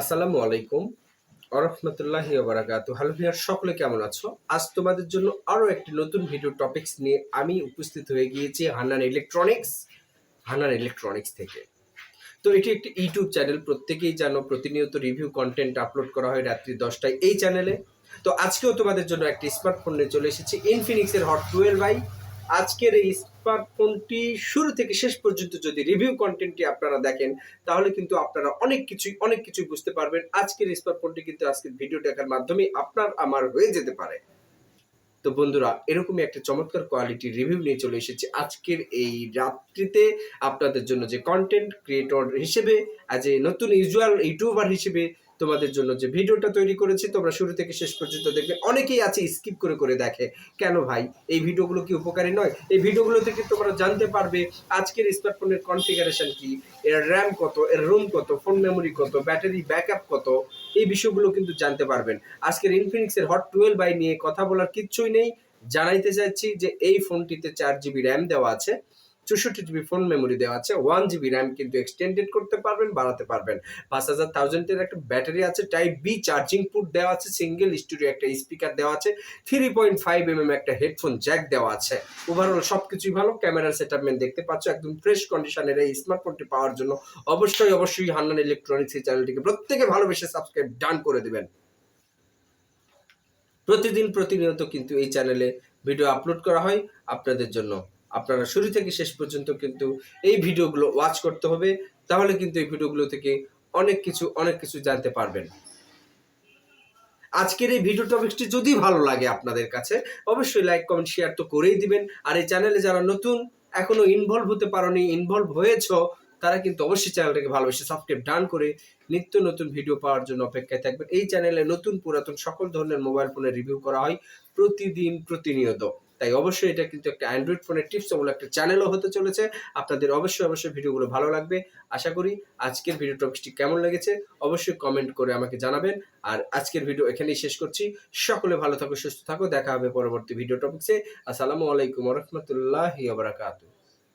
আসসালামু আলাইকুম আরহামতুল্লাহি বারাকাতু হ্যালো ভিয়ার সকলে কেমন আছো? আজ তোমাদের জন্য আরও একটি নতুন ভিডিও টপিকস নিয়ে আমি উপস্থিত হয়ে গিয়েছি হান্নান ইলেকট্রনিক্স হান্নান ইলেকট্রনিক্স থেকে। তো এটি একটি ইউটিউব চ্যানেল প্রত্যেকেই জানো, প্রতিনিয়ত রিভিউ কন্টেন্ট আপলোড করা হয় রাত্রি দশটায় এই চ্যানেলে তো আজকেও তোমাদের জন্য একটি স্মার্টফোন নিয়ে চলে এসেছি ইনফিনিক্সের হট টুয়েলভ আই আজকের এই স্মার্টফোনটি শুরু থেকে শেষ পর্যন্ত যদি রিভিউ কন্টেন্টটি আপনারা দেখেন, তাহলে কিন্তু আপনারা অনেক কিছুই অনেক কিছুই বুঝতে পারবেন। আজকের স্মার্টফোনটি কিন্তু আজকের ভিডিও দেখার মাধ্যমে আপনার, আমার হয়ে যেতে পারে। তো বন্ধুরা, এরকমই একটা চমৎকার কোয়ালিটি রিভিউ নিয়ে চলে এসেছি আজকের এই রাত্রিতে আপনাদের জন্য যে কন্টেন্ট ক্রিয়েটর হিসেবে অ্যাজ এ নতুন ইউজুয়াল ইউটিউবার হিসেবে তোমাদের জন্য যে ভিডিওটা তৈরি করেছি, তোমরা শুরু থেকে শেষ পর্যন্ত দেখবে। অনেকেই আছে স্কিপ করে করে দেখে। কেন ভাই? এই ভিডিওগুলো কি উপকারী নয়? এই ভিডিওগুলো থেকে তোমরা জানতে পারবে আজকের স্মার্টফোনের কনফিগারেশন কি, এর র্যাম কত, এর রুম কত ফোন মেমোরি কত ব্যাটারি ব্যাকআপ কত, এই বিষয়গুলো কিন্তু জানতে পারবেন। আজকের ইনফিনিক্সের হট টুয়েলভ বাই নিয়ে কথা বলার কিচ্ছুই নেই। জানাইতে চাচ্ছি যে এই ফোনটিতে চার জিবি র্যাম দেওয়া আছে। চৌষট্টি জিবি ফোন মেমোরি দেওয়া আছে ওয়ান জিবি র্যাম কিন্তু এক্সটেন্ডেড করতে পারবেন, বাড়াতে পারবেন। পাঁচ হাজার থাউজেন্ডের একটা ব্যাটারি আছে টাইপ বি চার্জিং পুট দেওয়া আছে সিঙ্গেল স্টুডিও একটা স্পিকার দেওয়া আছে three point five M M একটা হেডফোন জ্যাক দেওয়া আছে। ওভারঅল সব কিছুই ভালো ক্যামেরার সেটআপমেন্ট দেখতে পাচ্ছ, একদম ফ্রেশ কন্ডিশনের এই স্মার্টফোনটি পাওয়ার জন্য অবশ্যই অবশ্যই হান্নান ইলেকট্রনিক্স এই চ্যানেলটিকে প্রত্যেকে ভালোবেসে সাবস্ক্রাইব ডান করে দেবেন। প্রতিদিন প্রতিনিয়ত কিন্তু এই চ্যানেলে ভিডিও আপলোড করা হয় আপনাদের জন্য। আপনারা শুরু থেকে শেষ পর্যন্ত কিন্তু এই ভিডিওগুলো ওয়াচ করতে হবে, তাহলে কিন্তু এই ভিডিওগুলো থেকে অনেক কিছু অনেক কিছু জানতে পারবেন। আজকের এই ভিডিও টপিকটি যদি ভালো লাগে আপনাদের কাছে, অবশ্যই লাইক কমেন্ট শেয়ার তো করেই দিবেন। আর এই চ্যানেলে যারা নতুন, এখনও ইনভলভ হতে পারোনি ইনভলভ হয়েছ, তারা কিন্তু অবশ্যই চ্যানেলটাকে ভালোবেসে সাবস্ক্রাইব ডান করে নিত্য নতুন ভিডিও পাওয়ার জন্য অপেক্ষায় থাকবেন। এই চ্যানেলে নতুন পুরাতন সকল ধরনের মোবাইল ফোনের রিভিউ করা হয় প্রতিদিন প্রতিনিয়ত। তাই অবশ্যই এটা কিন্তু একটা অ্যান্ড্রয়েড ফোনের টিপস বলে একটা চ্যানেলও হতে চলেছে। আপনাদের অবশ্যই অবশ্যই ভিডিওগুলো ভালো লাগবে। আশা করি আজকের ভিডিও টপিকটি কেমন লেগেছে অবশ্যই কমেন্ট করে আমাকে জানাবেন। আর আজকের ভিডিও এখানেই শেষ করছি। সকলে ভালো থাকো, সুস্থ থাকো। দেখা হবে পরবর্তী ভিডিও টপিক্সে আসসালামু আলাইকুম রহমতুল্লাহ বারাকাতু